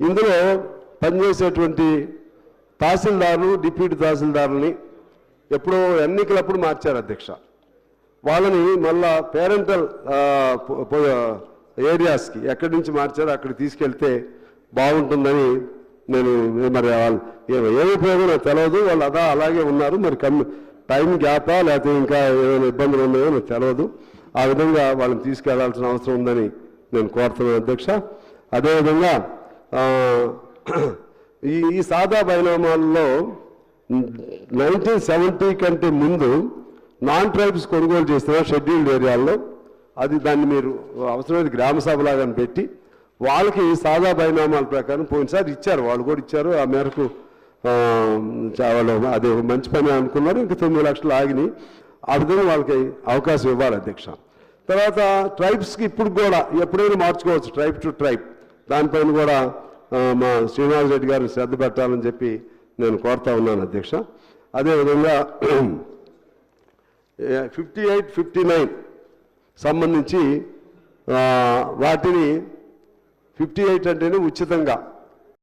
ఇందులో పనిచేసేటువంటి తహసీల్దారులు డిప్యూటీ తహసీల్దారుని ఎప్పుడో ఎన్నికలప్పుడు మార్చారు అధ్యక్ష. వాళ్ళని మళ్ళా పేరెంటల్ ఏరియాస్కి ఎక్కడి నుంచి మార్చారో అక్కడికి తీసుకెళ్తే బాగుంటుందని నేను మరి వాళ్ళు ఏమి ఏ ఉపయోగం నాకు తెలియదు వాళ్ళు అదా అలాగే ఉన్నారు. మరి కమ్ టైం గ్యాపా లేకపోతే ఇంకా ఏమైనా ఇబ్బందులు ఉన్నాయో నాకు తెలియదు ఆ విధంగా వాళ్ళని తీసుకెళ్ళాల్సిన అవసరం ఉందని నేను కోరుతున్నాను అధ్యక్ష. అదేవిధంగా ఈ ఈ సాదా బైనామాల్లో నైన్టీన్ సెవెంటీ కంటే ముందు నాన్ ట్రైబ్స్ కొనుగోలు చేసిన షెడ్యూల్డ్ ఏరియాల్లో అది దాన్ని మీరు అవసరమైన గ్రామ సభలాగా పెట్టి వాళ్ళకి సాదా బైనామాల ప్రకారం పోయినసారి ఇచ్చారు. వాళ్ళు కూడా ఇచ్చారు. ఆ మేరకు వాళ్ళు అదే మంచి పని అనుకున్నారు. ఇంకా తొమ్మిది లక్షలు ఆగినాయి ఆ విధంగా వాళ్ళకి అవకాశం ఇవ్వాలి అధ్యక్ష. తర్వాత ట్రైబ్స్కి ఇప్పుడు కూడా ఎప్పుడైనా మార్చుకోవచ్చు. Tribe to tribe. దానిపైన కూడా మా శ్రీనివాస్ రెడ్డి గారిని శ్రద్ధ పెట్టాలని చెప్పి నేను కోరుతా ఉన్నాను అధ్యక్ష. అదేవిధంగా ఫిఫ్టీ ఎయిట్ ఫిఫ్టీ నైన్ సంబంధించి వాటిని ఫిఫ్టీ ఎయిట్ అంటేనే ఉచితంగా